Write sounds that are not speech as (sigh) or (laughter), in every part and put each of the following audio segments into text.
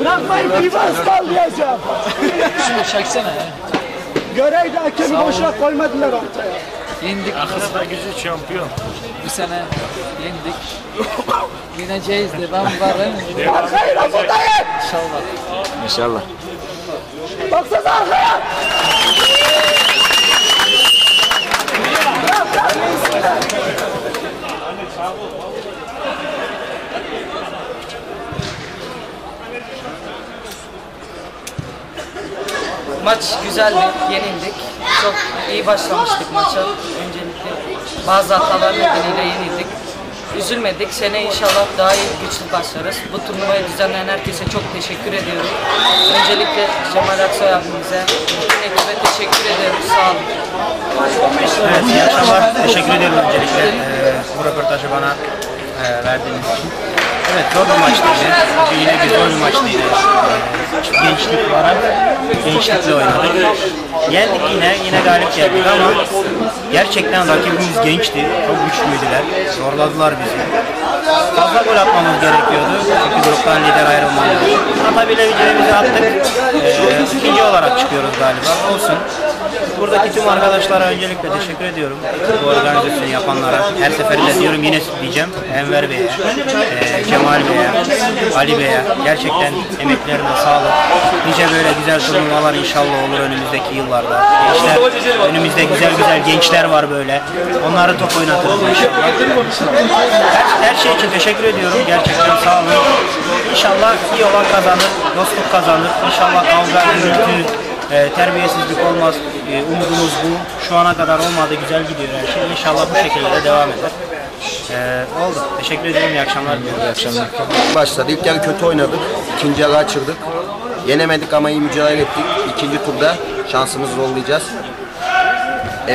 Bırakmayın bir ısmarlayacağım. Şunu çeksene ya. Göreydi hakemi boşuna koymadılar ortaya. Yendik. Akılda gücü şampiyon. Bu sene yendik. Yeneceğiz de ben varım. Arkayı rafındayım. İnşallah. İnşallah. Baksanıza arkaya. Maç güzeldi, yenildik. Çok iyi başlamıştık maça. Öncelikle bazı hatalar nedeniyle yenildik. Üzülmedik. Sene inşallah daha iyi güçlü başlarız. Bu turnuvayı düzenleyen herkese çok teşekkür ediyorum. Öncelikle Cemal Aksoy abimize, bütün ekibe teşekkür ediyorum. Sağ olun. Evet, iyi akşamlar. Teşekkür ederim öncelikle eee, bu röportajı bana eee, verdiğiniz için. Evet, zor bir maçtıydı. Bugün yine bir zor bir maçtıydı. Eee, Gençlik olarak gençlikle oynadık. Yendik yine, yine galip geldik ama gerçekten rakibimiz gençti. Çok güçlüydüler. Zorladılar bizi. Fazla gol atmamız gerekiyordu. Çünkü gruptan lider ayrılmamız. Atabileceğimizi attık. Eee ikinci olarak çıkıyoruz galiba. Olsun. Buradaki tüm arkadaşlara öncelikle teşekkür ediyorum. Bu organizasyonu yapanlara. Her seferinde diyorum yine diyeceğim. Enver Bey'e, eee, Cemal Bey'e, Ali Bey'e gerçekten emeklerine sağlık. Nice böyle güzel turnuvalar inşallah olur önümüzdeki yıllarda. Gençler, önümüzde güzel güzel gençler var böyle. Onları top oynatırız. Her, her şey için teşekkür ediyorum. Gerçekten sağ olun. İnşallah iyi olan kazanır, dostluk kazanır. İnşallah kavga, gürültü, e, terbiyesizlik olmaz. E, umudumuz bu. Şu ana kadar olmadı. Güzel gidiyor her şey. İnşallah bu şekilde de devam eder. E, oldu. Teşekkür ederim. İyi akşamlar. İyi akşamlar. Başladı. İlk yarı kötü oynadık. İkinci yarı açırdık. Yenemedik ama iyi mücadele ettik. İkinci turda şansımızı zorlayacağız.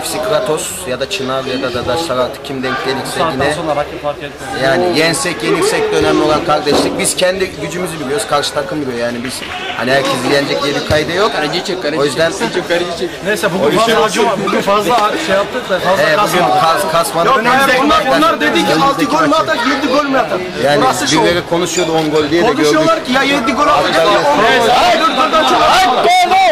FC Kratos ya da Çınar ya da Dadaşlar artık kim denk gelirse yine sonra rakip fark etmez. yani yensek yenilsek de önemli olan kardeşlik. Biz kendi gücümüzü biliyoruz. Karşı takım biliyor yani biz hani herkesi yenecek diye bir kaydı yok. O yüzden Neyse bugün fazla acıma. Bugün fazla (laughs) şey yaptık da fazla e, bugün kas, kasmadık. Onlar, onlar dedi ki 6 gol mü atar, 7 gol mü atar? Yani Burası şov. birileri konuşuyordu 10 gol diye de gördük. Konuşuyorlar ki ya 7 gol atacak ya 10 gol. Hayır, dur, dur, dur, dur. Hayır, gol.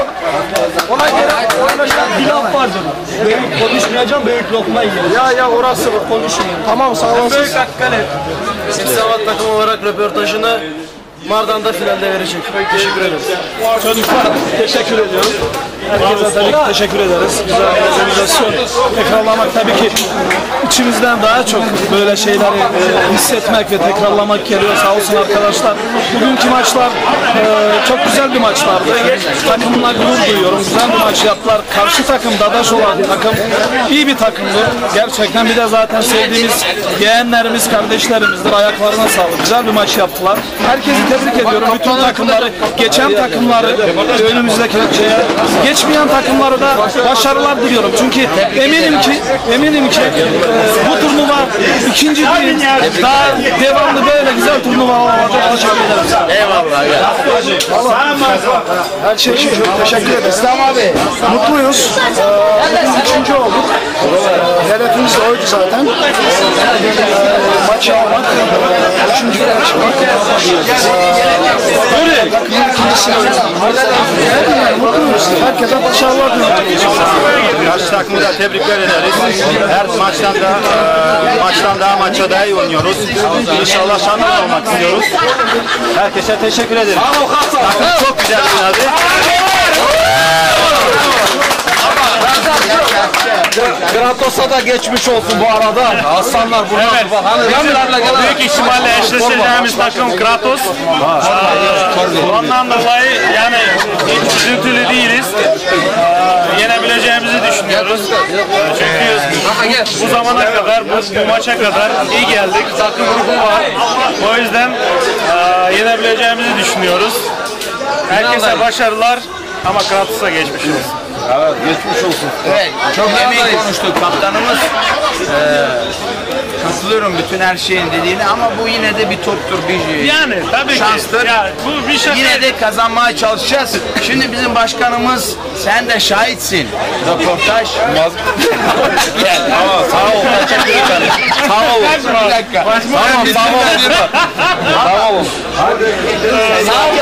Ona göre arkadaşlar bir laf vardır. Büyük konuşmayacağım, büyük lokma yiyeceğim. Ya ya orası konuşmuyor. Tamam sağ olasın. Büyük hakkale. Savat takım olarak röportajını Mardan'da finalde verecek. Teşekkür ederiz. Çocuklar teşekkür ediyorum. Herkese tabii ki teşekkür ederiz. Güzel bir organizasyon. Tekrarlamak tabii ki içimizden daha çok böyle şeyleri e, hissetmek ve tekrarlamak geliyor. Sağ olsun arkadaşlar. Bugünkü maçlar e, çok güzel bir maçlardı. Takımla gurur duyuyorum. Güzel bir maç yaptılar. Karşı takım Dadaş olan takım iyi bir takımdı. Gerçekten bir de zaten sevdiğimiz yeğenlerimiz, kardeşlerimizdir. Ayaklarına sağlık. Güzel bir maç yaptılar. Herkesi tebrik ediyorum. Bütün takımları, geçen takımları önümüzdeki şeye, geçmeyen takımları da başarılar diliyorum. Çünkü eminim ki eminim ki e, bu turnuva ikinci değil, daha devamlı böyle güzel turnuva olacak. Eyvallah. Her şey için çok teşekkür ederiz. Mutluyuz. Ee, üçüncü olduk. Hedefimiz de oydu zaten. Ee, maçı almak, üçüncü çıkmak. Böyle. İkincisini oynamak. Mutluyuz. Herkese başarılar diliyorum. Karşı takımı da tebrikler ederiz. Her maçtan da e, maçtan daha maça daha iyi oynuyoruz. İnşallah şampiyon olmak istiyoruz. Herkese teşekkür ederim. Takım çok güzel oynadı. Gratos'a da geçmiş olsun bu arada. Aslanlar burada. Evet. Büyük ihtimalle eşleşeceğimiz takım Kratos. Ondan dolayı yani hiç üzüntülü değiliz. Ee, Yenebileceğimizi düşünüyoruz. Çünkü bu zamana kadar, bu, bu maça kadar iyi geldik. Takım ruhu var. O yüzden e, yenebileceğimizi düşünüyoruz. Herkese başarılar ama Kratos'a geçmiş olsun. Evet, çok emeği konuştuk. Kaptanımız eee katılıyorum bütün her şeyin dediğine ama bu yine de bir toptur, bir Yani tabii şanstır. ki. Ya, bu bir şaka. Yine de kazanmaya çalışacağız. Şimdi bizim başkanımız, sen de şahitsin. Röportaj. Gel. Tamam, sağ ol. Sağ ol. Bir dakika. Tamam, sağ ol. Sağ ol. Sağ ol.